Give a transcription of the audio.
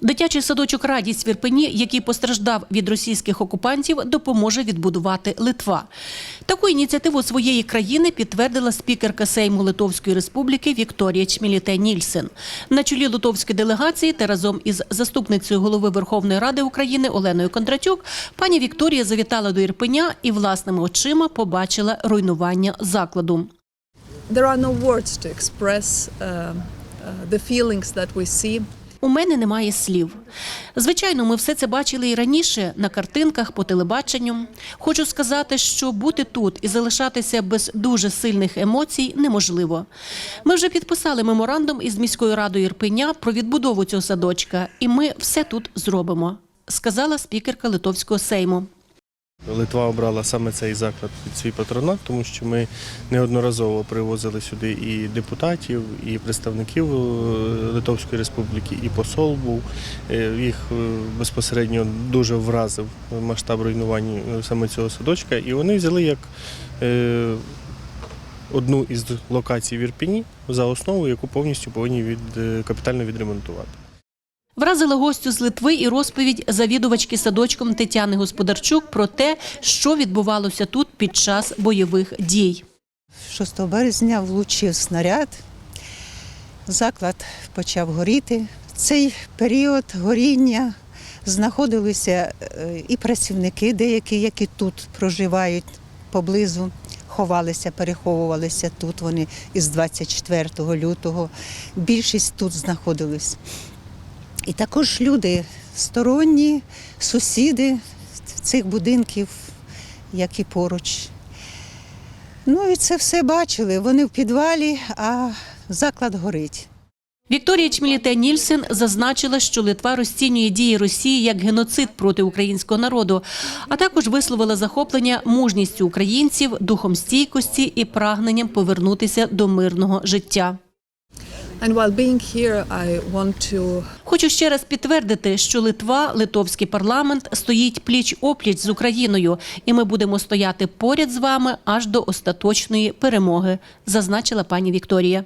Дитячий садочок Радість в Ірпені, який постраждав від російських окупантів, допоможе відбудувати Литва. Таку ініціативу своєї країни підтвердила спікерка Сейму Литовської Республіки Вікторія Чміліте Нільсен. На чолі литовської делегації та разом із заступницею голови Верховної Ради України Оленою Кондратюк пані Вікторія завітала до Ірпеня і власними очима побачила руйнування закладу. There are no words to express uh, uh, the feelings that we see. У мене немає слів. Звичайно, ми все це бачили і раніше на картинках по телебаченню. Хочу сказати, що бути тут і залишатися без дуже сильних емоцій неможливо. Ми вже підписали меморандум із міською радою Ірпеня про відбудову цього садочка, і ми все тут зробимо, сказала спікерка Литовського сейму. Литва обрала саме цей заклад під свій патронат, тому що ми неодноразово привозили сюди і депутатів, і представників е, Литовської республіки, і посол був. Е, Їх е, безпосередньо дуже вразив масштаб руйнувань саме цього садочка, і вони взяли як одну із локацій в Ірпіні за основу, яку повністю повинні від, капітально відремонтувати. Вразила гостю з Литви і розповідь завідувачки садочком Тетяни Господарчук про те, що відбувалося тут під час бойових дій. 6 березня влучив снаряд, заклад почав горіти. В цей період горіння знаходилися е, і працівники, деякі, які тут проживають поблизу, ховалися, переховувалися тут. Вони із 24 лютого. Більшість тут знаходились. І також люди сторонні, сусіди цих будинків, які поруч. Ну і це все бачили. Вони в підвалі, а заклад горить. Вікторія Чміліте Нільсен зазначила, що Литва розцінює дії Росії як геноцид проти українського народу, а також висловила захоплення мужністю українців, духом стійкості і прагненням повернутися до мирного життя. And while being here, I want to Хочу ще раз підтвердити, що Литва, литовський парламент стоїть пліч опліч з Україною, і ми будемо стояти поряд з вами аж до остаточної перемоги, зазначила пані Вікторія.